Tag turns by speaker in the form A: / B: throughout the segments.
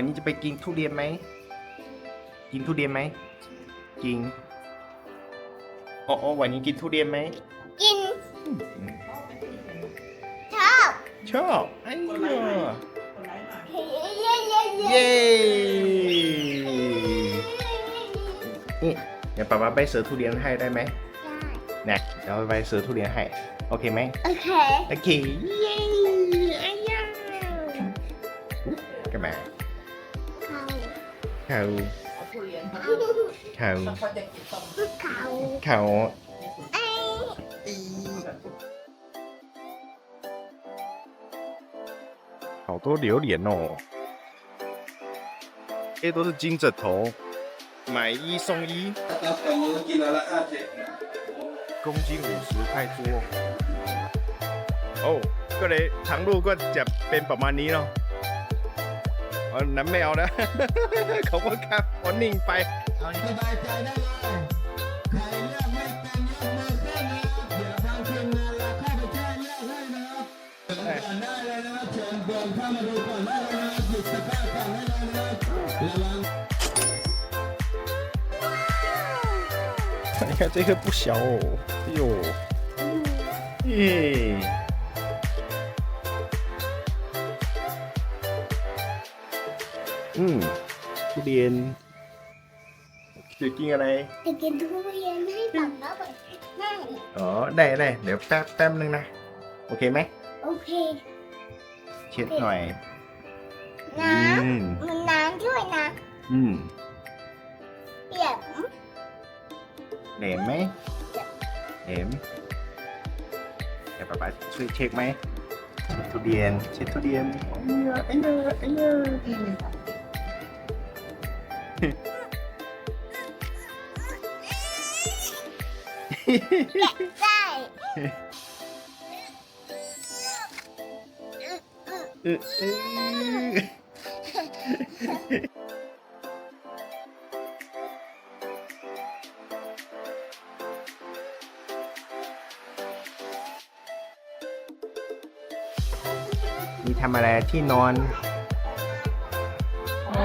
A: วันนี้จะไปกินทุเรียนไหม กินทุเรียนไหม กินอ๋ออ๋อวันนี้กินทุเรียนไหม
B: กิน
A: อืม
B: ชอบ
A: ชอบไอ้เหี้ย
B: เย้เย้เย้เย้
A: เย้นี่เดี๋ยวป๊าป๊าไปซื้อทุเรียนให้ได้ไหมเนี่ยเดี๋ยวไปซื้อทุเรียนให้ โอเคไหม
B: โอเค
A: โอเค เย้ไอ้ยากันมา
B: เขา 考，
A: 考，考，考，
B: 哎，咦，
A: 好多榴莲哦！这都是金枕头，买一送一，公斤五十太多哦。过来，糖露哥，剪成ปร尼ม咯。 เนาะอ๋อนั้นไม่เอานะ ขอบคุณครับวันนิ่งไป
C: สบายใจได้เลยใครเลือกไม่เป็นยกมือขึ้นนะครับเดี๋ยวทางทีมงานเราเข้าไปแจ้งเลือกให้นะครับเชิญก่อนได้เลยนะครับเชิญเดินเข้ามาดูก่อนได้เลยนะครับหยิบตะกร้าก่อนได้เลยนะครับระวัง
A: 你看这个不小哦，哎呦，耶！ อืมทุเรียนจะกินอะไร
B: จะกินทุเรียนให้ปังแล้วแบบง่าย
A: อ๋อ ได้ได้เดี๋ยวแป๊บแป๊บนึงนะ โอเคไหม
B: โอเค
A: เช็ดหน่อย
B: น้
A: อืมำ
B: มันน้ำด้วยนะ
A: อืม
B: เปียก
A: แหลมไหมแหลมเดี๋ยวป๊าป๊าช่วยเช็คไหมทุเรียน เช็ดทุเรียนไอ้เนยไอ้เนยไอ้เนย
B: ได้
A: เออเออมีทำอะไรที่นอน โอ้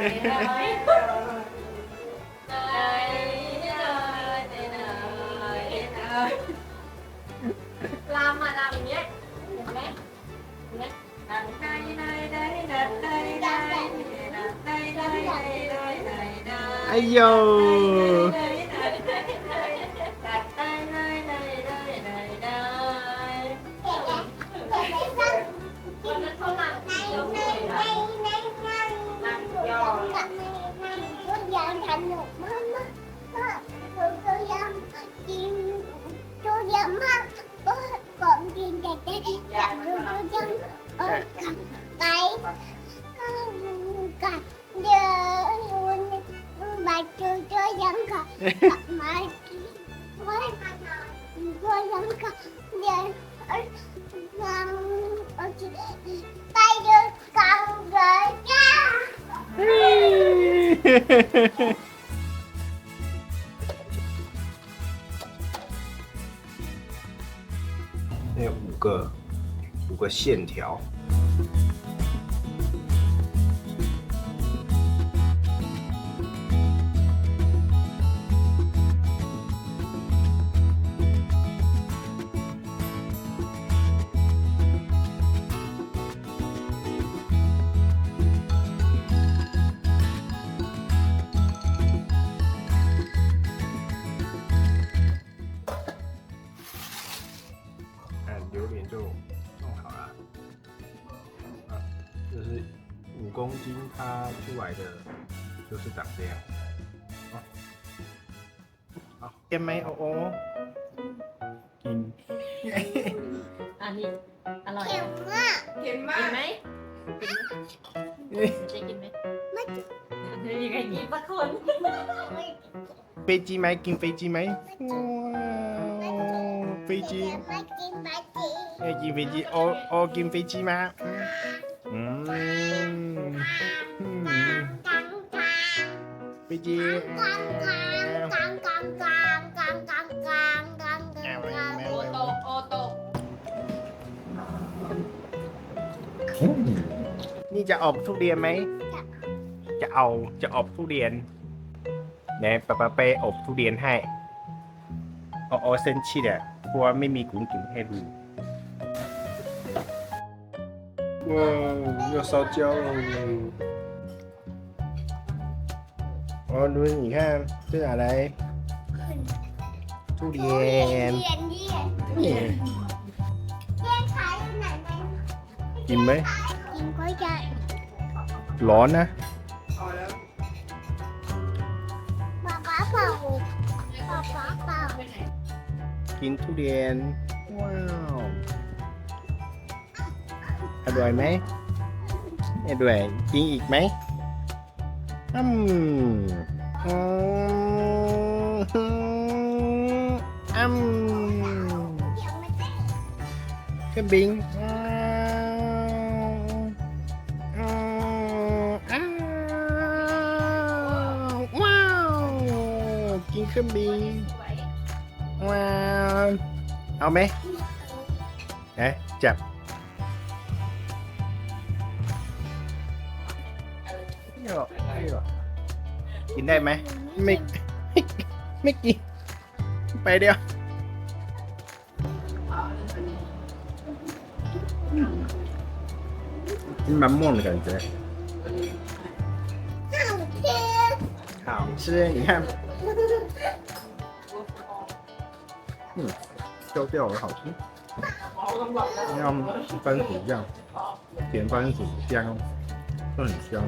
D: ลามาลาอย่างเงี้ยเห็นไหมเห็นไหมลาได้ได้ได้ได้ได้ได้ได้ได้ได้ได้ได้ได้
A: ไ chấm
B: hấp bọn tiền đẹp đấy chẳng được chân ở cặp cái cặp bà chưa cho dân cả mà với cho dân cả giờ tay được cầm rồi cha
A: 那五个五个线条。五公斤它出来的就是长这样。哦，好，甜ไหมโอ้โอ้กิน
D: อันนี้อร่อย
B: เข็มมาก
D: เห็นมากกินไหมจะกินไหม
B: ไม่
D: ไม่มีใครกินสักคน
A: 飞机ไหมกิน飞机ไหมว้าว飞机
B: ไม่กินไม่กิน
A: เอ้ยกิน飞机โอโอกิน飞机吗อืมอืม
D: ไปจี
A: นี่จะออกทุเรียนไหม จะเอาจะออกทุเรียนไหนปะปะไปอบทุเรียนให้ เอาเอาเส้นชิดอะกลัวไม่มีกุ้งกินให้ดู 哇，要烧焦哦！哦，卢，你看这哪来？ทุเรียน
B: นี่
A: กินไหม
B: กินก็จะ
A: ร้อนนะ
B: ป๊าป๊าเป่าป๊าป๊าเป่า
A: กินทุเรียน ว้าว อร่อยไหมอร่อยกินอีกไหมอืมอืมอืม
B: เค
A: รื่องบินว้าวอืมอ้าวว้าวกินเครื่องบินว้าวเอาไหมเอ๊ะจับ 这个你来买买买点白料啊嗯你蛮萌的感觉
B: 好吃
A: 好吃你看嗯掉掉了好吃你要番薯酱甜番薯香都很香